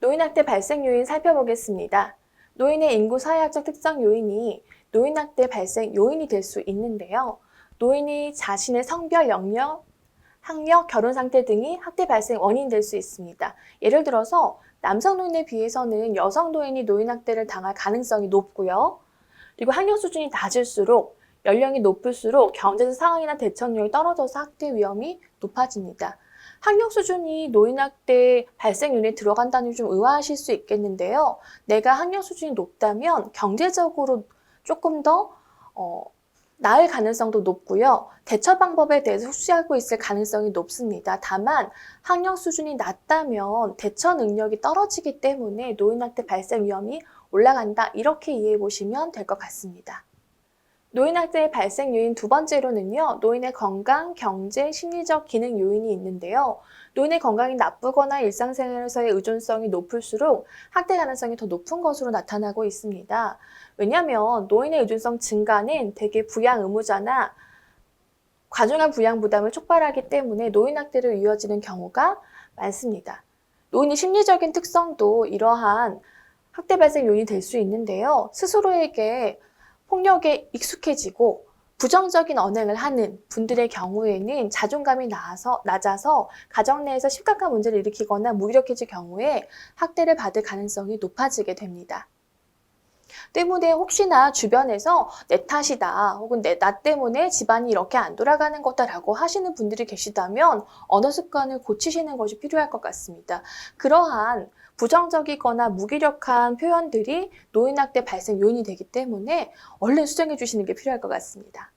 노인학대 발생 요인 살펴보겠습니다. 노인의 인구 사회학적 특성 요인이 노인학대 발생 요인이 될 수 있는데요. 노인이 자신의 성별, 영역, 학력, 결혼 상태 등이 학대 발생 원인이 될수 있습니다. 예를 들어서 남성 노인에 비해서는 여성 노인이 노인학대를 당할 가능성이 높고요. 그리고 학력 수준이 낮을수록 연령이 높을수록 경제적 상황이나 대처력이 떨어져서 학대 위험이 높아집니다. 학력 수준이 노인학대 발생 요인에 들어간다니 좀 의아하실 수 있겠는데요. 내가 학력 수준이 높다면 경제적으로 조금 더 어, 나을 가능성도 높고요. 대처 방법에 대해서 숙지하고 있을 가능성이 높습니다. 다만 학력 수준이 낮다면 대처 능력이 떨어지기 때문에 노인학대 발생 위험이 올라간다. 이렇게 이해해 보시면 될 것 같습니다. 노인학대의 발생 요인 두 번째로는요, 노인의 건강, 경제, 심리적 기능 요인이 있는데요. 노인의 건강이 나쁘거나 일상생활에서의 의존성이 높을수록 학대 가능성이 더 높은 것으로 나타나고 있습니다. 왜냐하면 노인의 의존성 증가는 대개 부양 의무자나 과중한 부양 부담을 촉발하기 때문에 노인학대로 이어지는 경우가 많습니다. 노인의 심리적인 특성도 이러한 학대 발생 요인이 될 수 있는데요. 스스로에게 폭력에 익숙해지고 부정적인 언행을 하는 분들의 경우에는 자존감이 나아서, 낮아서 가정 내에서 심각한 문제를 일으키거나 무기력해질 경우에 학대를 받을 가능성이 높아지게 됩니다. 때문에 혹시나 주변에서 내 탓이다 혹은 내, 나 때문에 집안이 이렇게 안 돌아가는 거다라고 하시는 분들이 계시다면 언어 습관을 고치시는 것이 필요할 것 같습니다. 그러한 부정적이거나 무기력한 표현들이 노인학대 발생 요인이 되기 때문에 얼른 수정해 주시는 게 필요할 것 같습니다.